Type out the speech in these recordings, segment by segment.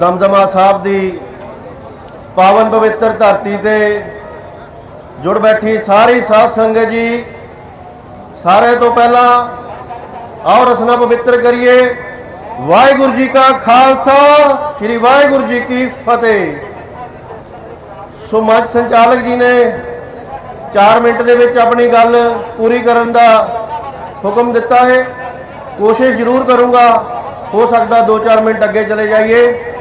ਦਮਦਮਾ ਸਾਹਿਬ ਦੀ ਪਾਵਨ ਪਵਿੱਤਰ ਧਰਤੀ ਤੇ ਜੁੜ ਬੈਠੀ ਸਾਰੀ ਸਾਧ ਸੰਗਤ ਜੀ, ਸਾਰੇ ਤੋਂ ਪਹਿਲਾਂ ਆਓ ਰਸਨਾ ਪਵਿੱਤਰ ਕਰੀਏ। ਵਾਹਿਗੁਰੂ ਜੀ ਕਾ ਖਾਲਸਾ, ਸ੍ਰੀ ਵਾਹਿਗੁਰੂ ਜੀ ਕੀ ਫਤਿਹ। ਸੋ ਮੰਚ ਸੰਚਾਲਕ ਜੀ ਨੇ 4 ਮਿੰਟ ਦੇ ਵਿੱਚ ਆਪਣੀ ਗੱਲ ਪੂਰੀ ਕਰਨ ਦਾ ਹੁਕਮ ਦਿੱਤਾ ਹੈ। ਕੋਸ਼ਿਸ਼ ਜ਼ਰੂਰ ਕਰੂੰਗਾ, ਹੋ ਸਕਦਾ 2-4 ਮਿੰਟ ਅੱਗੇ ਚਲੇ ਜਾਈਏ।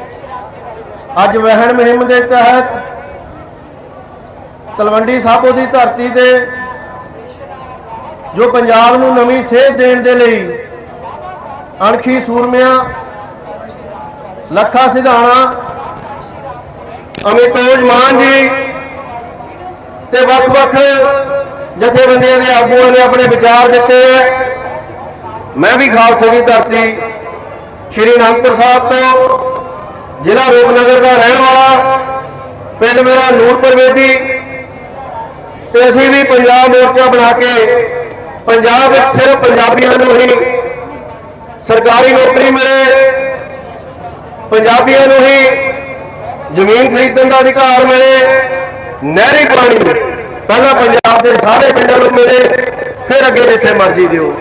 ਅੱਜ ਵਹਿਣ ਮੁਹਿੰਮ ਦੇ ਤਹਿਤ ਤਲਵੰਡੀ ਸਾਬੋ ਦੀ ਧਰਤੀ ਤੇ ਜੋ ਪੰਜਾਬ ਨੂੰ ਨਵੀਂ ਸੇਧ ਦੇਣ ਦੇ ਲਈ ਅਣਖੀ ਸੂਰਮਿਆਂ, ਲੱਖਾ ਸਿਧਾਣਾ ਅਮਿਤੋਜ ਮਾਨ ਜੀ ਤੇ ਵੱਖ-ਵੱਖ ਜਥੇਬੰਦੀਆਂ ਦੇ ਆਗੂਆਂ ਨੇ ਆਪਣੇ ਵਿਚਾਰ ਦਿੱਤੇ ਹੈ। ਮੈਂ ਵੀ ਖਾਲਸੇ ਦੀ ਧਰਤੀ ਸ਼੍ਰੀ ਅਨੰਦਪੁਰ ਸਾਹਿਬ ਤੋਂ ਜ਼ਿਲ੍ਹਾ ਰੂਪਨਗਰ ਦਾ ਰਹਿਣ ਵਾਲਾ, ਪਿੰਡ ਮੇਰਾ ਨੂਰਪੁਰ ਵੇਦੀ ਤੇ ਅਸੀਂ ਵੀ ਪੰਜਾਬ ਮੋਰਚਾ ਬਣਾ ਕੇ ਪੰਜਾਬ ਵਿੱਚ ਸਿਰਫ ਪੰਜਾਬੀਆਂ ਨੂੰ ਹੀ ਸਰਕਾਰੀ ਨੌਕਰੀ ਮਿਲੇ। ਪੰਜਾਬੀਆਂ ਨੂੰ ਹੀ ਜ਼ਮੀਨ ਖਰੀਦਣ ਦਾ ਅਧਿਕਾਰ ਮਿਲੇ। ਨਹਿਰੀ ਪਾਣੀ ਪਹਿਲਾਂ ਪੰਜਾਬ ਦੇ ਸਾਰੇ ਪਿੰਡਾਂ ਨੂੰ ਮਿਲੇ, ਫਿਰ ਅੱਗੇ ਜਿੱਥੇ ਮਰਜ਼ੀ ਦਿਓ।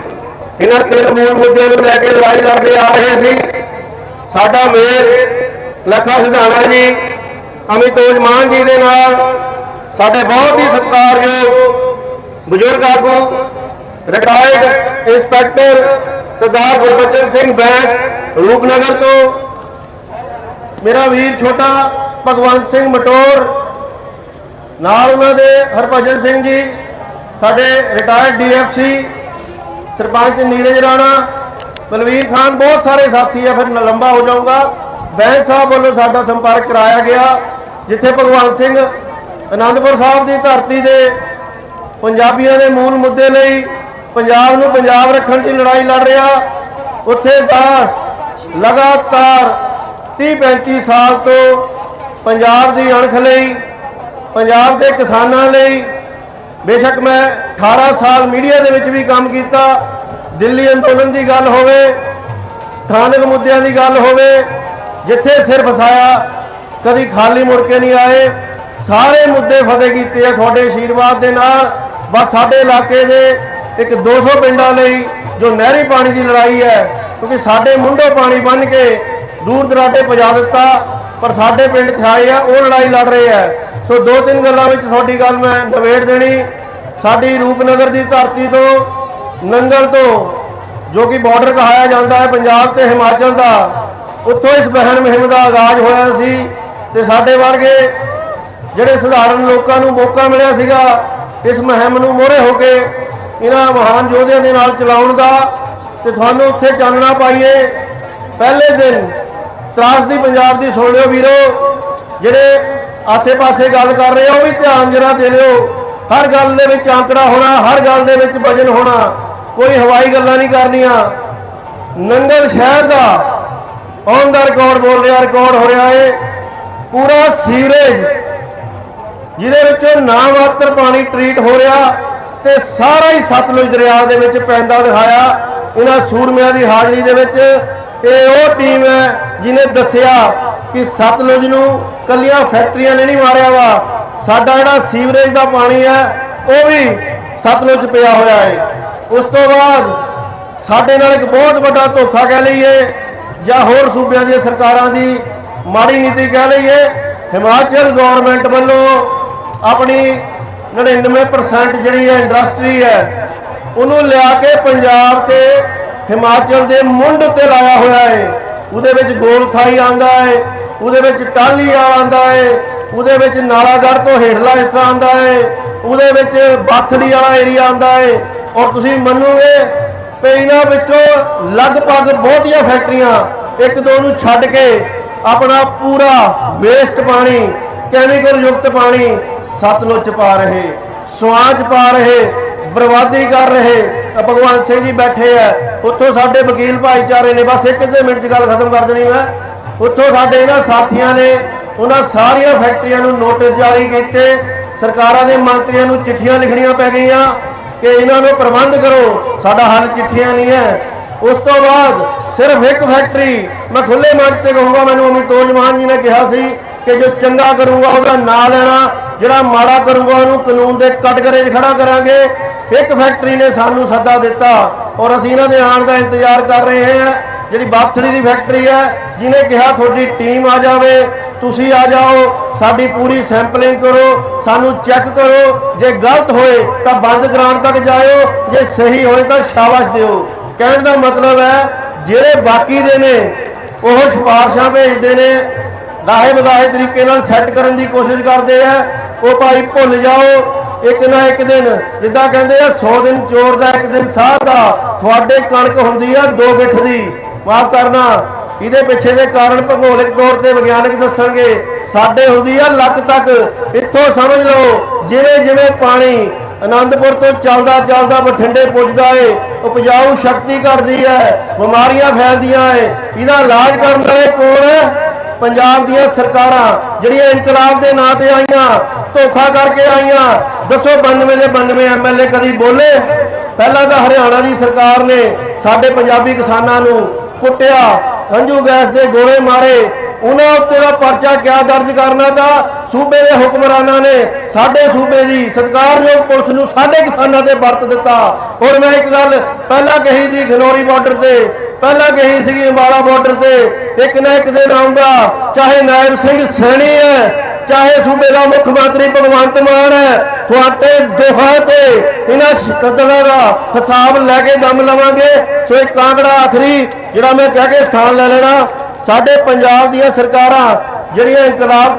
ਇਹਨਾਂ ਤਿੰਨ ਮੂਲ ਮੁੱਦਿਆਂ ਨੂੰ ਲੈ ਕੇ ਲੜਾਈ ਲੜਦੇ ਆ ਰਹੇ ਸੀ। ਸਾਡਾ ਮੇਰ ਲੱਖਾ ਸਿਧਾਣਾ ਜੀ ਅਮਿਤੋਜ ਮਾਨ ਜੀ ਦੇ ਨਾਲ ਸਾਡੇ ਬਹੁਤ ਹੀ ਸਤਿਕਾਰਯੋਗ ਬਜ਼ੁਰਗ ਆਗੂ ਰਿਟਾਇਰਡ ਇੰਸਪੈਕਟਰ ਸਰਦਾਰ ਗੁਰਬਚਨ ਸਿੰਘ ਬੈਂਸ, ਰੂਪਨਗਰ ਤੋਂ। ਮੇਰਾ ਵੀਰ ਛੋਟਾ ਭਗਵੰਤ ਸਿੰਘ ਮਟੋਰ, ਨਾਲ ਉਹਨਾਂ ਦੇ ਹਰਭਜਨ ਸਿੰਘ ਜੀ, ਸਾਡੇ ਰਿਟਾਇਰਡ ਡੀਐਫਸੀ ਸਰਪੰਚ ਨੀਰਜ ਰਾਣਾ, ਬਲਵੀਰ ਖਾਨ, ਬਹੁਤ ਸਾਰੇ ਸਾਥੀ ਆ, ਫਿਰ ਨ- ਲੰਬਾ ਹੋ ਜਾਊਗਾ। ਬੈਂਸ ਸਾਹਿਬ ਵੱਲੋਂ ਸਾਡਾ ਸੰਪਰਕ ਕਰਾਇਆ ਗਿਆ, ਜਿੱਥੇ ਭਗਵੰਤ ਸਿੰਘ ਆਨੰਦਪੁਰ ਸਾਹਿਬ ਦੀ ਧਰਤੀ ਦੇ ਪੰਜਾਬੀਆਂ ਦੇ ਮੂਲ ਮੁੱਦੇ ਲਈ ਪੰਜਾਬ ਨੂੰ ਪੰਜਾਬ ਰੱਖਣ ਦੀ ਲੜਾਈ ਲੜ ਰਿਹਾ। ਉੱਥੇ ਦਾਸ ਲਗਾਤਾਰ 30 35 ਸਾਲ ਤੋਂ ਪੰਜਾਬ ਦੀ ਅਣਖ ਲਈ, ਪੰਜਾਬ ਦੇ ਕਿਸਾਨਾਂ ਲਈ। ਬੇਸ਼ੱਕ ਮੈਂ 18 ਸਾਲ ਮੀਡੀਆ ਦੇ ਵਿੱਚ ਵੀ ਕੰਮ ਕੀਤਾ। ਦਿੱਲੀ ਅੰਦੋਲਨ ਦੀ ਗੱਲ ਹੋਵੇ, ਸਥਾਨਕ ਮੁੱਦਿਆਂ ਦੀ ਗੱਲ ਹੋਵੇ ਜਿੱਥੇ ਸਿਰ ਫਸਾਇਆ ਕਦੀ ਖਾਲੀ ਮੁੜ ਕੇ ਨਹੀਂ ਆਏ, ਸਾਰੇ ਮੁੱਦੇ ਫਤਿਹ ਕੀਤੇ ਆ ਤੁਹਾਡੇ ਆਸ਼ੀਰਵਾਦ ਦੇ ਨਾਲ। ਬਸ ਸਾਡੇ ਇਲਾਕੇ ਦੇ ਇੱਕ 200 ਪਿੰਡਾਂ ਲਈ ਜੋ ਨਹਿਰੀ ਪਾਣੀ ਦੀ ਲੜਾਈ ਹੈ, ਕਿਉਂਕਿ ਸਾਡੇ ਮੁੰਡੇ ਪਾਣੀ ਬੰਨ ਕੇ ਦੂਰ ਦਰਾਡੇ ਪਹੁੰਚਾ ਦਿੱਤਾ, ਪਰ ਸਾਡੇ ਪਿੰਡ ਥਾਏ ਆ, ਉਹ ਲੜਾਈ ਲੜ ਰਹੇ ਆ। ਸੋ ਦੋ ਤਿੰਨ ਗੱਲਾਂ ਵਿੱਚ ਤੁਹਾਡੀ ਗੱਲ ਮੈਂ ਨਵੇੜ ਦੇਣੀ। ਸਾਡੀ ਰੂਪਨਗਰ ਦੀ ਧਰਤੀ ਤੋਂ ਨੰਗਲ ਤੋਂ ਜੋ ਕਿ ਬਾਰਡਰ ਕਹਾਇਆ ਜਾਂਦਾ ਹੈ, ਪੰਜਾਬ ਤੇ ਹਿਮਾਚਲ ਦਾ ਉੱਥੋਂ ਇਸ ਬਹਿਣ ਮੁਹਿੰਮ ਦਾ ਆਗਾਜ਼ ਹੋਇਆ ਸੀ ਤੇ ਸਾਡੇ ਵਰਗੇ ਜਿਹੜੇ ਸਧਾਰਨ ਲੋਕਾਂ ਨੂੰ ਮੌਕਾ ਮਿਲਿਆ ਸੀਗਾ, ਇਸ ਮੁਹਿੰਮ ਨੂੰ ਮੋਹਰੇ ਹੋ ਕੇ ਇਹਨਾਂ ਮਹਾਨ ਯੋਧਿਆਂ ਦੇ ਨਾਲ ਚਲਾਉਣ ਦਾ ਤੇ ਤੁਹਾਨੂੰ ਉੱਥੇ ਚਾਨਣਾ ਪਾਈਏ। ਪਹਿਲੇ ਦਿਨ ਤਰਾਸ ਦੀ ਪੰਜਾਬ ਦੀ ਸੁਣ ਲਿਓ ਵੀਰੋ, ਜਿਹੜੇ ਆਸੇ-ਪਾਸੇ ਗੱਲ ਕਰ ਰਹੇ ਆ, ਉਹ ਵੀ ਧਿਆਨ ਜਰਾ ਦੇ ਲਿਓ। ਹਰ ਗੱਲ ਦੇ ਵਿੱਚ ਆંકੜਾ ਹੋਣਾ, ਹਰ ਗੱਲ ਦੇ ਵਿੱਚ ਵਜਨ ਹੋਣਾ, ਕੋਈ ਹਵਾਈ ਗੱਲਾਂ ਨਹੀਂ ਕਰਨੀਆਂ। ਨੰਗਲ ਸ਼ਹਿਰ ਦਾ ਔਨ ਦਾ ਰਿਕਾਰਡ ਬੋਲ ਰਿਹਾ ਰਿਕਾਰਡ ਹੋ ਰਿਹਾ ਏ। ਪੂਰਾ ਸੀਵਰੇਜ ਜਿਹਦੇ ਵਿੱਚੋਂ ਨਾ ਮਾਤਰ ਪਾਣੀ ਟ੍ਰੀਟ ਹੋ ਰਿਹਾ ਤੇ ਸਾਰਾ ਹੀ ਸਤਲੁਜ ਦਰਿਆ ਦੇ ਵਿੱਚ ਪੈਂਦਾ ਦਿਖਾਇਆ ਇਹਨਾਂ ਸੂਰਮਿਆਂ ਦੀ ਹਾਜ਼ਰੀ ਦੇ ਵਿੱਚ। ਇਹ ਉਹ ਟੀਮ ਹੈ ਜਿਨੇ ਦੱਸਿਆ ਕਿ ਸਤਲੁਜ ਨੂੰ ਕੱਲੀਆਂ ਫੈਕਟਰੀਆਂ ਨੇ ਨਹੀਂ ਮਾਰਿਆ ਵਾ। ਸਾਡਾ ਜਿਹੜਾ ਸੀਵਰੇਜ ਦਾ ਪਾਣੀ ਹੈ, ਉਹ ਵੀ ਸਤਲੁਜ ਪਿਆ ਹੋਇਆ ਹੈ ਉਸ ਤੋਂ ਬਾਅਦ ਸਾਡੇ ਨਾਲ ਇੱਕ ਬਹੁਤ ਵੱਡਾ ਧੋਖਾ ਕਹਿ ਲਈਏ ਜਾਂ ਹੋਰ ਸੂਬਿਆਂ ਦੀਆਂ ਸਰਕਾਰਾਂ ਦੀ ਮਾੜੀ ਨੀਤੀ ਕਹਿ ਲਈਏ, ਹਿਮਾਚਲ ਗਵਰਨਮੈਂਟ ਵੱਲੋਂ ਆਪਣੀ 99% ਜਿਹੜੀ ਹੈ ਇੰਡਸਟਰੀ ਹੈ, ਉਹਨੂੰ ਲਿਆ ਕੇ ਪੰਜਾਬ ਤੇ ਹਿਮਾਚਲ ਦੇ ਮੁੰਡ ਉੱਤੇ ਲਾਇਆ ਹੋਇਆ ਹੈ। ਉਹਦੇ ਵਿੱਚ ਗੋਲਥਾਈ ਆਂਦਾ ਹੈ, ਉਹਦੇ ਵਿੱਚ ਟਾਹਲੀ ਆਂਦਾ ਹੈ, ਉਹਦੇ ਵਿੱਚ ਨਾਲਾਗੜ੍ਹ ਤੋਂ ਹੇਠਲਾ ਹਿੱਸਾ ਆਂਦਾ ਹੈ, ਉਹਦੇ ਵਿੱਚ ਬਾਥੜੀ ਵਾਲਾ ਏਰੀਆ ਆਂਦਾ ਹੈ। ਔਰ ਤੁਸੀਂ ਮੰਨੋਗੇ ਤੇ ਇਹਨਾਂ ਵਿੱਚੋਂ ਲਗਭਗ ਬਹੁਤੀਆਂ ਫੈਕਟਰੀਆਂ ਇੱਕ ਦੋ ਨੂੰ ਛੱਡ ਕੇ ਆਪਣਾ ਪੂਰਾ ਵੇਸਟ ਪਾਣੀ ਕੈਮੀਕਲ ਯੁਕਤ ਪਾਣੀ ਸਤਲੁਜ ਪਾ ਰਹੇ ਸਵਾਂ ਚ ਪਾ ਰਹੇ, ਬਰਬਾਦੀ ਕਰ ਰਹੇ। ਤਾਂ ਭਗਵਾਨ ਸਿੰਘ ਜੀ ਬੈਠੇ ਆ, ਉੱਥੋਂ ਸਾਡੇ ਵਕੀਲ ਭਾਈਚਾਰੇ ਨੇ, ਬਸ ਇੱਕ ਅੱਧੇ ਮਿੰਟ ਚ ਗੱਲ ਖਤਮ ਕਰ ਦੇਣੀ ਮੈਂ। ਉੱਥੋਂ ਸਾਡੇ ਇਹਨਾਂ ਸਾਥੀਆਂ ਨੇ, ਉਹਨਾਂ ਸਾਰੀਆਂ ਫੈਕਟਰੀਆਂ ਨੂੰ ਨੋਟਿਸ ਜਾਰੀ ਕੀਤੇ। ਸਰਕਾਰਾਂ ਦੇ ਮੰਤਰੀਆਂ ਨੂੰ ਚਿੱਠੀਆਂ ਲਿਖਣੀਆਂ ਪੈ ਗਈਆਂ ਕਿ ਇਹਨਾਂ ਨੂੰ ਪ੍ਰਬੰਧ ਕਰੋ। ਸਾਡਾ ਹੱਲ ਚਿੱਠੀਆਂ ਨਹੀਂ ਹੈ। ਉਸ ਤੋਂ ਬਾਅਦ ਸਿਰਫ ਇੱਕ ਫੈਕਟਰੀ ਮੈਂ ਖੁੱਲੇ ਮੰਚ ਤੇ ਕਹੂੰਗਾ, ਮੈਨੂੰ ਅਮਿਤੋਜ ਮਾਨ ਜੀ ਨੇ ਕਿਹਾ ਸੀ ਕਿ ਜੋ ਚੰਗਾ ਕਰੂੰਗਾ ਉਹਦਾ ਨਾਂ ਲੈਣਾ, ਜਿਹੜਾ ਮਾੜਾ ਕਰੂੰਗਾ ਉਹਨੂੰ ਕਾਨੂੰਨ ਦੇ ਕਟਗਰੇ 'ਚ ਖੜਾ ਕਰਾਂਗੇ। ਇੱਕ ਫੈਕਟਰੀ ਨੇ ਸਾਨੂੰ ਸੱਦਾ ਦਿੱਤਾ ਔਰ ਅਸੀਂ ਇਹਨਾਂ ਦੇ ਆਉਣ ਦਾ ਇੰਤਜ਼ਾਰ ਕਰ ਰਹੇ ਹਾਂ। ਜਿਹੜੀ ਬਾਥੜੀ ਦੀ ਫੈਕਟਰੀ ਹੈ, ਜਿਹਨੇ ਕਿਹਾ ਤੁਹਾਡੀ ਟੀਮ ਆ ਜਾਵੇ, ਤੁਸੀਂ ਆ ਜਾਓ, ਸਾਡੀ ਪੂਰੀ ਸੈਂਪਲਿੰਗ ਕਰੋ, ਸਾਨੂੰ ਚੈੱਕ ਕਰੋ, ਜੇ ਗਲਤ ਹੋਏ ਤਾਂ ਬੰਦ ਕਰਾਉਣ ਤੱਕ ਜਾਇਓ, ਜੇ ਸਹੀ ਹੋਏ ਤਾਂ ਸ਼ਾਬਾਸ਼ ਦਿਓ। ਕਹਿਣ ਦਾ ਮਤਲਬ ਹੈ, ਜਿਹੜੇ ਬਾਕੀ ਦੇ ਨੇ, ਉਹ ਸਿਫਾਰਸ਼ਾਂ ਭੇਜਦੇ ਨੇ ਗਾਹੇ ਬਗਾਹੇ ਤਰੀਕੇ ਨਾਲ ਸੈੱਟ ਕਰਨ ਦੀ ਕੋਸ਼ਿਸ਼ ਕਰਦੇ ਆ। ਉਹ ਭਾਈ ਭੁੱਲ ਜਾਓ, ਇੱਕ ਨਾ ਇੱਕ ਦਿਨ, ਜਿੱਦਾਂ ਕਹਿੰਦੇ ਆ 100 ਦਿਨ ਚੋਰ ਦਾ, ਇੱਕ ਦਿਨ ਸਾਧ ਦਾ, ਤੁਹਾਡੇ ਕਣਕ ਹੁੰਦੀ ਆ ਦੋ ਗਿੱਠ ਦੀ। ਮਾਫ ਕਰਨਾ, ਇਹਦੇ ਪਿੱਛੇ ਦੇ ਕਾਰਨ ਭੂਗੋਲਿਕ ਤੌਰ ਤੇ ਵਿਗਿਆਨਕ ਦੱਸਣਗੇ, ਸਾਡੇ ਹੁੰਦੀ ਆ ਲੱਕ ਤੱਕ। ਇੱਥੋਂ ਸਮਝ ਲਓ ਜਿਵੇਂ ਜਿਵੇਂ ਪਾਣੀ ਆਨੰਦਪੁਰ ਤੋਂ ਚੱਲਦਾ ਚੱਲਦਾ ਬਠਿੰਡੇ ਪੁੱਜਦਾ ਏ। ਉਪਜਾਊ ਸ਼ਕਤੀ ਘਟਦੀ ਹੈ, ਬਿਮਾਰੀਆਂ ਫੈਲਦੀਆਂ ਏ। ਇਹਦਾ ਇਲਾਜ ਕਰਨ ਵਾਲੇ ਕੌਣ ਹੈ ਪੰਜਾਬ ਦੀਆਂ ਸਰਕਾਰਾਂ ਜਿਹੜੀਆਂ ਇਨਕਲਾਬ ਦੇ ਨਾਂ ਤੇ ਆਈਆਂ, ਧੋਖਾ ਕਰਕੇ ਆਈਆਂ। ਦੱਸੋ 92 ਦੇ 92 ਐਮਐਲਏ ਕਦੀ ਬੋਲੇ? ਪਹਿਲਾਂ ਤਾਂ ਹਰਿਆਣਾ ਦੀ ਸਰਕਾਰ ਨੇ ਸਾਡੇ ਪੰਜਾਬੀ ਕਿਸਾਨਾਂ ਨੂੰ ਕੁੱਟਿਆ ਹੰਝੂ ਗੈਸ ਦੇ ਗੋਲੇ ਮਾਰੇ। ਉਹਨਾਂ ਉੱਤੇ ਦਾ ਪਰਚਾ ਕਿਆ ਦਰਜ ਕਰਨਾ ਤਾਂ ਸੂਬੇ ਦੇ ਹੁਕਮਰਾਨਾਂ ਨੇ, ਸਾਡੇ ਸੂਬੇ ਦੀ ਸਤਿਕਾਰਯੋਗ ਪੁਲਿਸ ਨੂੰ ਸਾਡੇ ਕਿਸਾਨਾਂ ਤੇ ਵਰਤ ਦਿੱਤਾ। ਔਰ ਮੈਂ ਇੱਕ ਗੱਲ ਪਹਿਲਾਂ ਕਹੀ ਦੀ ਖਨੌਰੀ ਬਾਰਡਰ ਤੇ, ਪਹਿਲਾਂ ਕਹੀ ਸੀਗੀ ਅੰਬਾਲਾ ਬਾਰਡਰ ਤੇ, ਇੱਕ ਨਾ ਇੱਕ ਦਿਨ ਆਉਂਦਾ, ਚਾਹੇ ਨਾਇਰ ਸਿੰਘ ਸੈਣੀ ਹੈ, ਚਾਹੇ ਸੂਬੇ ਦਾ ਮੁੱਖ ਮੰਤਰੀ ਭਗਵੰਤ ਮਾਨ ਹੈ, ਤੁਹਾਡੇ ਦੋਹਾਂ ਤੇ ਇਹਨਾਂ ਸ਼ਕਤਰਾਂ ਦਾ ਹਿਸਾਬ ਲੈ ਕੇ ਦਮ ਲਵਾਂਗੇ। ਸੋ ਇਹ ਕਾਂਗੜਾ ਆਖਰੀ, ਜਿਹੜਾ ਮੈਂ ਕਹਿ ਕੇ ਸਥਾਨ ਲੈ ਲੈਣਾ। ਸਾਡੇ ਪੰਜਾਬ ਦੀਆਂ ਸਰਕਾਰਾਂ ਜਿਹੜੀਆਂ ਇਨਕਲਾਬ